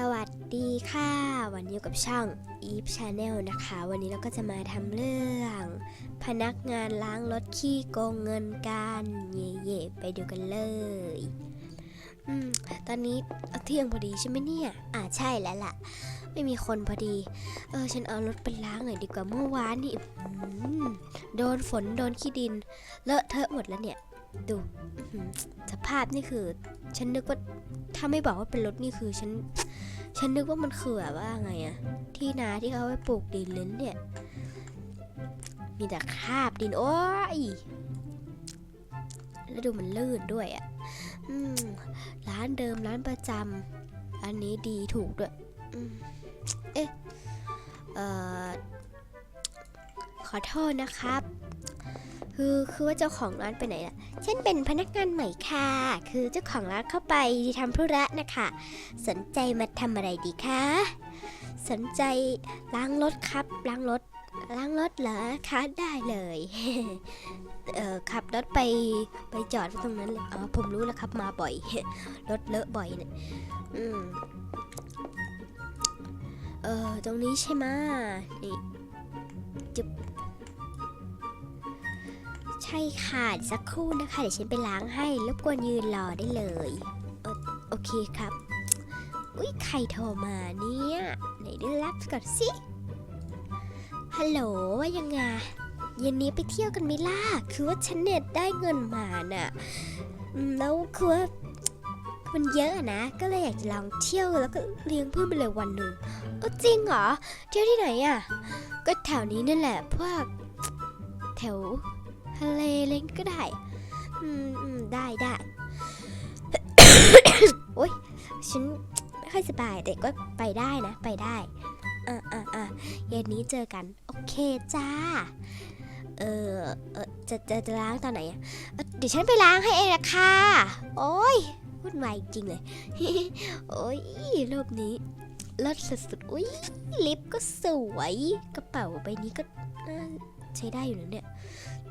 สวัสดีค่ะ วันนี้กับช่อง Eve Channel นะคะ วันนี้เราก็จะมาทำเรื่อง พนักงานล้างรถขี้โกงเงินกันเย่ๆไปดูกันเลยอืมตอนนี้เที่ยงพอดีใช่ไหมเนี่ย อ่าใช่แล้วล่ะ ไม่มีคนพอดี เออฉันเอารถไปล้างหน่อยดีกว่าเมื่อวานนี่โดนฝนโดนขี้ดิน เลอะเทอะหมดแล้วเนี่ย ดูสภาพนี่คือ ฉันนึกว่าถ้าไม่บอกว่าเป็นรถนี่คือฉัน ฉันนึกว่ามันคือแบบว่าไงอะที่นาที่เขาไว้ปลูกดินเลยเนี่ย มีแต่คราบดินโอ้ยแล้วดูมันลื่นด้วยอะอืมร้านเดิมร้านประจำอันนี้ดีถูกด้วยอเอ๊ะเอ่อขอโทษนะครับ คือคือว่าเจ้าของร้านไปไหนล่ะ ฉันเป็นพนักงานใหม่ค่ะ คือเจ้าของร้านเข้าไปทำธุระนะคะ สนใจมาทำอะไรดีคะ สนใจล้างรถครับ ล้างรถ ล้างรถเหรอคะได้เลย เอ่อขับรถไปไปจอดไว้ตรงนั้นเลย อ๋อผมรู้แล้วครับมาบ่อย รถเลอะบ่อยเนี่ย อืม เออตรงนี้ใช่ไหมนี่จุบ ใช่ค่ะเดี๋ยวสักครู่นะคะ เดี๋ยวฉันไปล้างให้รบกวนยืนรอได้เลยเอโอเคครับ อุ้ยใครโทรมาเนี่ย ไหนดูรับก่อนสิฮัลโหลว่ายังไงเย็นนี้ไปเที่ยวกันไหมล่ะ คือว่าฉันเนี่ยได้เงินมาน่ะแล้วคือว่ามันเยอะนะ ก็เลยอยากจะลองเที่ยวแล้วก็เลี้ยงเพื่อนไปเลยวันหนึ่งเออจริงเหรอ เที่ยวที่ไหนอะ ก็แถวนี้นั่นแหละพวกแถว ทะเลอะไรก็ได้ อืมอืมได้ได้ โอ๊ย ฉันไม่ค่อยสบาย แต่ก็ไปได้นะ ไปได้ อะอะอะเย็นนี้เจอกัน โอเคจ้า เออเออจะจะจะล้างตอนไหนอะเดี๋ยวฉันไปล้างให้เองนะค่ะ โอ้ยวุ่นวายจริงเลย โอ้ยรูปนี้เลิศสุดๆ อุ้ยลิปก็สวย กระเป๋าใบนี้ก็ใช้ได้อยู่นะเนี่ย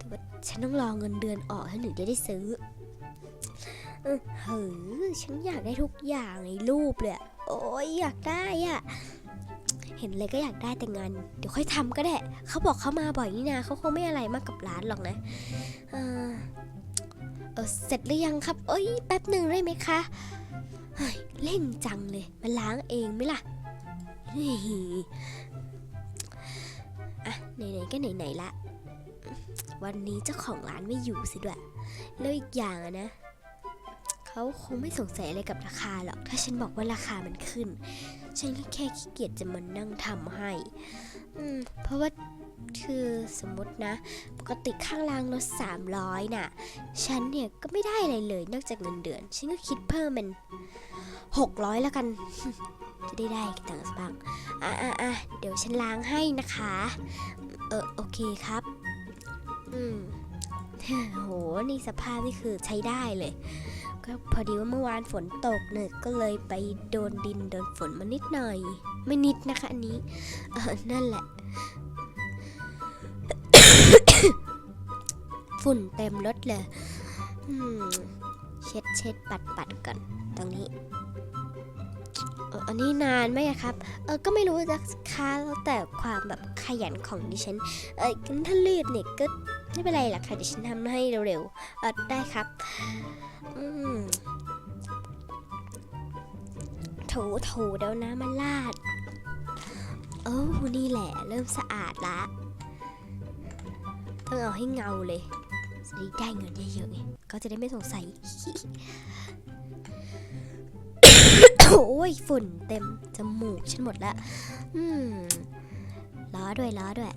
แต่ว่าฉันต้องรอเงินเดือนออกแล้วถึงจะได้ซื้อเออเฮ้ยฉันอยากได้ทุกอย่างในรูปเลยโอ้ยอยากได้อะเห็นเลยก็อยากได้แต่งาน เดี๋ยวค่อยทำก็ได้ เขาบอกเขามาบ่อยนี่นาเขาคงไม่อะไรมากกับร้านหรอกนะเออเออเสร็จหรือยังครับ เอ้ยแป๊บหนึ่งได้ไหมคะเฮ้ยเร่งจังเลยมาล้างเองไหมล่ะอะไหนๆก็ไหนๆละ วันนี้เจ้าของร้านไม่อยู่สิด้วย แล้วอีกอย่างอะนะ เขาคงไม่สงสัยอะไรกับราคาหรอก ถ้าฉันบอกว่าราคามันขึ้น ฉันก็แค่ขี้เกียจจะมานั่งทำให้ อืม เพราะว่าคือสมมตินะ ปกติข้างล่างรถ300 น่ะ ฉันเนี่ยก็ไม่ได้อะไรเลย นอกจากเงินเดือน ฉันก็คิดเพิ่มเป็น 600 แล้วกัน จะได้ได้ต่างค์บ้าง อะอะอะเดี๋ยวฉันล้างให้นะคะ เออโอเคครับ โห นี่สภาพนี่คือใช้ได้เลย ก็พอดีว่าเมื่อวานฝนตกเนี่ยก็เลยไปโดนดินโดนฝนมานิดหน่อย ไม่นิดนะคะอันนี้ เออ นั่นแหละ ฝุ่นเต็มรถเลยเช็ดเช็ดปัดปัดก่อนตรงนี้อันนี้นานไหมครับ เออ ก็ไม่รู้จะค้าแล้วแต่ความแบบขยันของดิฉัน เอองั้นถ้ารีบเนี่ยก็ ไม่เป็นไรหรอกค่ะเดี๋ยวฉันทำให้เร็วๆเออได้ครับอืมถูถูเดี๋ยวน้ำมันลาดโอ้นี่แหละ เริ่มสะอาดละต้องเอาให้เงาเลยจะได้ได้เงินเยอะๆไงก็จะได้ไม่สงสัยโอ้ยฝุ่นเต็มจมูกฉันหมดละอืมล้อด้วยล้อด้วย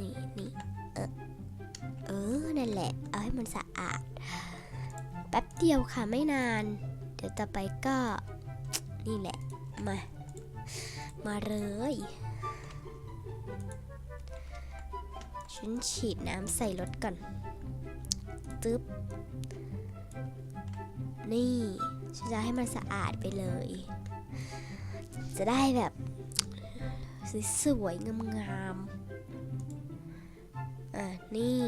นี่นี่เออ ออนั่นแหละ เอาให้มันสะอาด แป๊บเดียวค่ะไม่นาน เดี๋ยวต่อไปก็นี่แหละ มา มาเลยฉันฉีดน้ำใส่รถก่อน ตึ๊บ นี่ฉันจะให้มันสะอาดไปเลย จะได้แบบสวยๆงามๆ อะนี่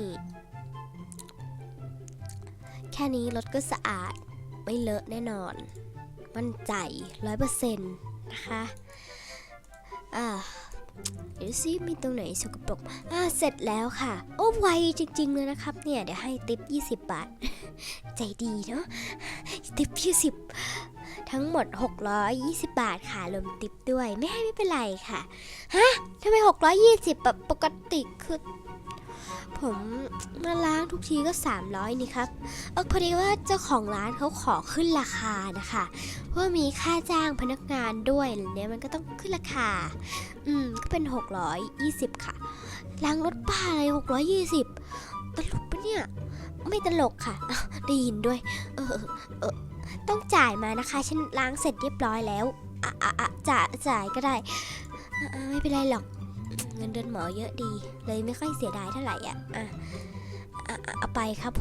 แค่นี้รถก็สะอาดไม่เลอะแน่นอน มั่นใจร้อยเปอร์เซ็นต์นะคะอ่าเดี๋ยวซิมีตรงไหนสกปรกอ่าเสร็จแล้วค่ะ โอ้ไวจริง ๆ เลยนะครับ เนี่ย เดี๋ยวให้ติป20 บาท ใจดีเนาะติป20 ทั้งหมด 620 บาทค่ะรวมติปด้วย ไม่ให้ไม่เป็นไรค่ะ ฮะทำไม 620แบบปกติคือ ผมมาล้างทุกทีก็ 300 นี่ครับเออพอดีว่าเจ้าของร้านเขาขอขึ้นราคานะคะเพราะว่ามีค่าจ้างพนักงานด้วยอะไรเนี้ยมันก็ต้องขึ้นราคา อืมก็เป็น 620 ค่ะล้างรถป้าอะไร 620 ตลกปะเนี่ย ไม่ตลกค่ะ ได้ยินด้วย เออเออต้องจ่ายมานะคะ ฉันล้างเสร็จเรียบร้อยแล้วอะอะจ่ายจ่ายก็ได้ ไม่เป็นไรหรอก เงินเดือนหมอเยอะดี เลยไม่ค่อยเสียดายเท่าไหร่อะอะเอาไปครับ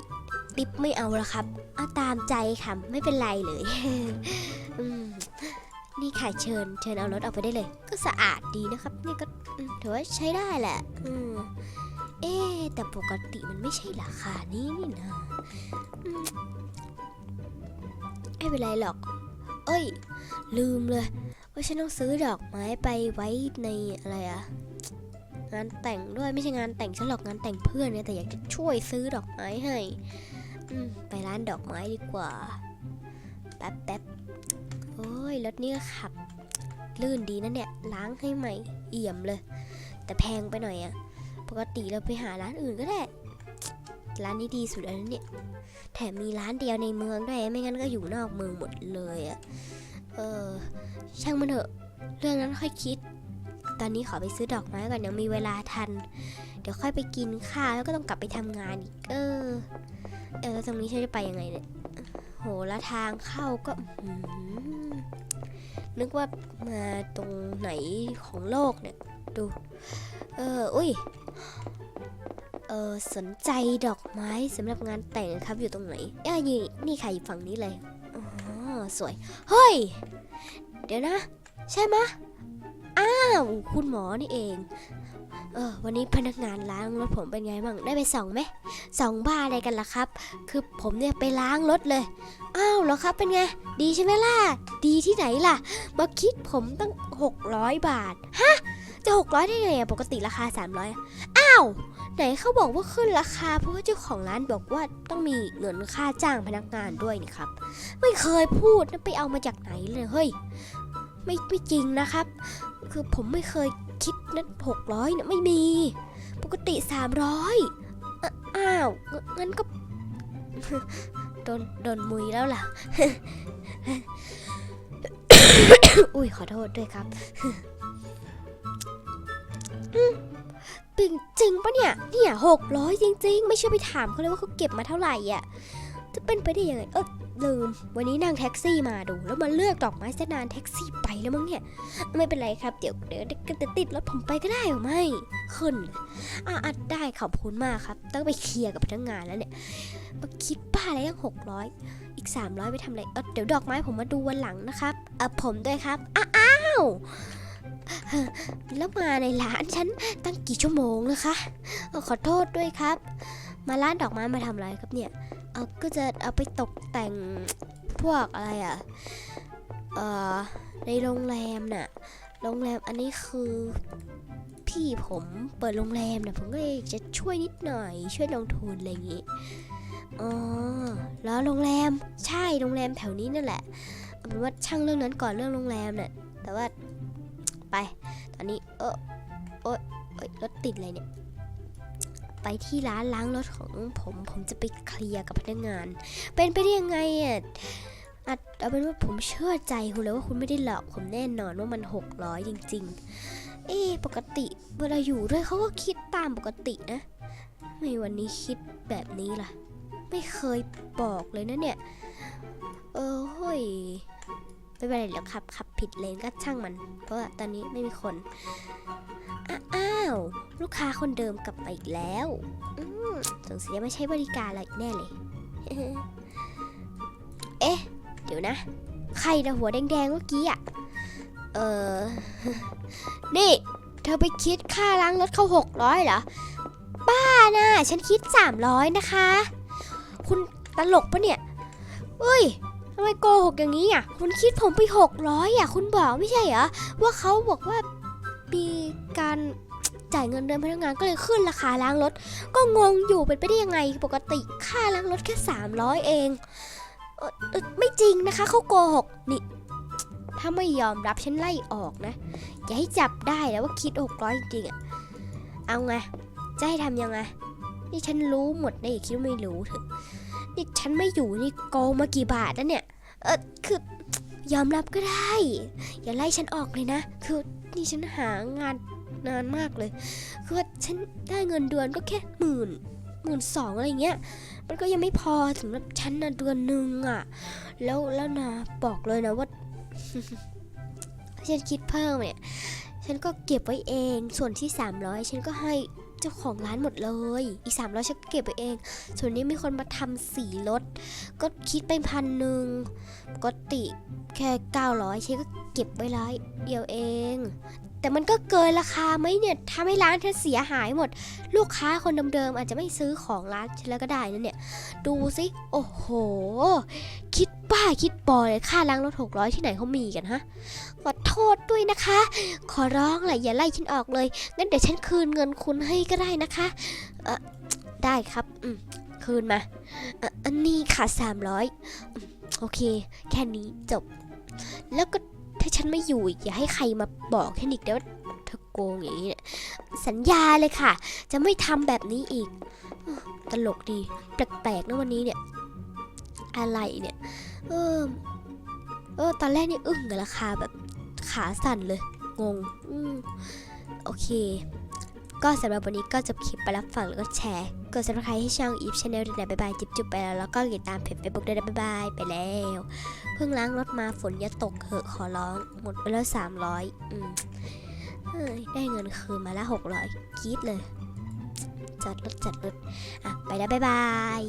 600ติปไม่เอาละครับเอาตามใจค่ะไม่เป็นไรเลยนี่ค่ะเชิญ เชิญเอารถออกไปได้เลย ก็สะอาดดีนะครับ นี่ก็ถือว่าใช้ได้แหละอเอ๊แต่ปกติมันไม่ใช่ราคานี้นี่นะไม่เป็นไรหรอก เอ้ย ลืมเลย ว่าฉันต้องซื้อดอกไม้ไปไว้ในอะไรอะงานแต่งด้วยไม่ใช่งานแต่งฉันหรอกงานแต่งเพื่อนเนี่ยแต่อยากจะช่วยซื้อดอกไม้ให้อืมไปร้านดอกไม้ดีกว่าแป๊บแป๊บโอ้ยรถนี่ก็ขับ ลื่นดีนะเนี่ยล้างให้ใหม่เอี่ยมเลย แต่แพงไปหน่อยอะปกติเราไปหาร้านอื่นก็ได้ร้านนี้ดีสุดแล้วนะเนี่ย แถมมีร้านเดียวในเมืองด้วย ไม่งั้นก็อยู่นอกเมืองหมดเลยอะ เออ ช่างมันเถอะ เรื่องนั้นค่อยคิด ตอนนี้ขอไปซื้อดอกไม้ก่อนยังมีเวลาทัน เดี๋ยวค่อยไปกินข้าวแล้วก็ต้องกลับไปทำงานอีก เออ เออแล้วตรงนี้ฉันจะไปยังไงเนี่ย โหแล้วทางเข้าก็นึกว่ามาตรงไหนของโลกเนี่ย ดู เออ อุ้ย เออสนใจดอกไม้สำหรับงานแต่งครับอยู่ตรงไหนเอ้ยนี่นี่ค่ะอยู่ฝั่งนี้เลย สวย เฮ้ย เดี๋ยวนะ ใช่ไหมอ้าว คุณหมอนี่เอง เออ วันนี้พนักงานล้างรถผมเป็นไงบ้าง ได้ไปส่องไหมส่องบ้าอะไรกันล่ะครับ คือผมเนี่ยไปล้างรถเลย อ้าวเหรอครับเป็นไง ดีใช่ไหมล่ะ ดีที่ไหนล่ะ มาคิดผมตั้ง 600 บาท ฮะ จะ 600 ได้ไงอะปกติราคา 300อะอ้าว ไหนเขาบอกว่าขึ้นราคา เพราะว่าเจ้าของร้านบอกว่าต้องมีเงินค่าจ้างพนักงานด้วยนี่ครับ ไม่เคยพูดนะไปเอามาจากไหนเลยเฮ้ยไม่ไม่จริงนะครับ คือผมไม่เคยคิดนั้นหกร้อยเนี่ยไม่มี ปกติสามร้อยอ้าวงงั้นก็โดนโดนมุยแล้วล่ะอุ้ยขอโทษด้วยครับ อืมปิงจริงปะเนี่ย เนี่ยหกร้อยจริง ๆ ไม่เชื่อไปถามเขาเลยว่าเขาเก็บมาเท่าไหร่อะ จะเป็นไปได้ยังไง เออลืม วันนี้นั่งแท็กซี่มาดู แล้วมาเลือกดอกไม้ซะนานแท็กซี่ไปแล้วมั้งเนี่ย ไม่เป็นไรครับ เดี๋ยวเดี๋ยวเดี๋ยวติดรถผมไปก็ได้หรือไม่ขึ้นอะอะได้ขอบคุณมากครับ ต้องไปเคลียร์กับพนักงานแล้วเนี่ย มาคิดป้าอะไรยังหกร้อยอีก300ไปทำอะไร เออเดี๋ยวดอกไม้ผมมาดูวันหลังนะครับ เออผมด้วยครับ อ้าว แล้วมาในร้านฉันตั้งกี่ชั่วโมงนะคะขอโทษด้วยครับ มาร้านดอกไม้มาทำอะไรครับเนี่ยเออก็จะเอาไปตกแต่งพวกอะไรอะ่ะเอ่อในโรงแรมน่ะโรงแรมอันนี้คือพี่ผมเปิดโรงแรมนะผมก็เลยจะช่วยนิดหน่อย ช่วยลงทุนอะไรอย่างงี้อ๋อแล้วโรงแรมใช่โรงแรมแถวนี้นั่นแหละเอาเป็นว่าช่างเรื่องนั้นก่อนเรื่องโรงแรมน่ะแต่ว่า ไป ตอนนี้เออโอ๊ยเอ้ยรถติดอะไรเนี่ย ไปที่ร้านล้างรถของผม ผมจะไปเคลียร์กับพนักงาน เป็นไปได้ยังไงอะอะเอาเป็นว่าผมเชื่อใจคุณเลยว่าคุณไม่ได้หลอกผมแน่นอนว่ามัน 600 จริง ๆ เอ๊ปกติเวลาอยู่ด้วยเขาก็คิดตามปกตินะไม่วันนี้คิดแบบนี้ล่ะ ไม่เคยบอกเลยนะเนี่ย เออเฮ้ย ไม่เป็นไรหรอกครับขับผิดเลนก็ช่างมัน เพราะว่าตอนนี้ไม่มีคนอะอ้าวลูกค้าคนเดิมกลับมาอีกแล้วสงสัยไม่ใช้บริการเราแน่เลย เอ๊ะ เดี๋ยวนะ ใครนะหัวแดงๆเมื่อกี้อะ เออ นี่ เธอไปคิดค่าล้างรถเขาหกร้อยเหรอ บ้าน่ะ ฉันคิดสามร้อยนะคะ คุณตลกปะเนี่ย ทำไมโกหกอย่างนี้อะ คุณคิดผมไปหกร้อยอะ คุณบอกไม่ใช่เหรอ ว่าเขาบอกว่ามีการจ่ายเงินเดือนพนักงานก็เลยขึ้นราคาล้างรถ ก็งงอยู่เป็นไปได้ยังไง ปกติค่าล้างรถแค่ 300 เองเออเออไม่จริงนะคะเขาโกหกนี่ ถ้าไม่ยอมรับฉันไล่ออกนะ อย่าให้จับได้แล้วว่าคิด600จริงๆอะเอาไง จะให้ทำยังไง นี่ฉันรู้หมดนะอย่าคิดว่าไม่รู้เถอะ นี่ฉันไม่อยู่นี่โกงมากี่บาทแล้วเนี่ย เออคือยอมรับก็ได้ อย่าไล่ฉันออกเลยนะ คือนี่ฉันหางานนานมากเลย คือว่าฉันได้เงินเดือนก็แค่หมื่นหมื่นสองอะไรเงี้ย มันก็ยังไม่พอถึงแบบฉันนะเดือนหนึ่งอะ แล้วแล้วนะบอกเลยนะว่า ฉันคิดเพิ่มเนี่ย ฉันก็เก็บไว้เอง ส่วนที่ 300 ฉันก็ให้เจ้าของร้านหมดเลย อีก 300 ฉันก็เก็บไว้เอง ส่วนนี้มีคนมาทำสีรถ ก็คิดเป็นพันหนึ่งปกติแค่ 900 ฉันก็เก็บไว้ร้อยเดียวเอง แต่มันก็เกินราคาไหมเนี่ยทำให้ร้านเธอเสียหายหมด ลูกค้าคนเดิมๆอาจจะไม่ซื้อของร้านฉันแล้วก็ได้นะเนี่ย ดูสิ โอ้โหาคิดบอเลยค่าล้างรถ600ที่ไหนเขามีกันฮะ ขอโทษด้วยนะคะ ขอร้องแหละอย่าไล่ฉันออกเลย งั้นเดี๋ยวฉันคืนเงินคุณให้ก็ได้นะคะเออได้ครับ อืม คืนมาอันนี้ค่ะ300อืมโอเค แค่นี้จบ แล้วก็ถ้าฉันไม่อยู่อีกอย่าให้ใครมาบอกฉันอีกเดี๋ยวาเธอโกงอย่างนี้เนี่ยสัญญาเลยค่ะ จะไม่ทำแบบนี้อีก ตลกดี แปลกๆนะวันนี้เนี่ย อะไรเนี่ย เออเออตอนแรกนี่อึ้งกับราคาแบบขาสั่นเลย งง อืมโอเค ก็สำหรับวันนี้ก็จบคลิปไปรับฟังแล้วก็แชร์ กด subscribe ให้ช่อง Eve Channel ด้วยนะบ๊ายบาย จิบจุบไปแล้ว แล้วก็ติดตามเพจ Facebook ด้วยนะบ๊ายบาย ไปแล้ว เพิ่งล้างรถมาฝนอย่าตกเหอะขอร้อง หมดไปแล้ว300อืมเฮ้ยได้เงินคืนมาละ600กรีดเลย จัดรถจัดรถอะ ไปแล้วบ๊ายบาย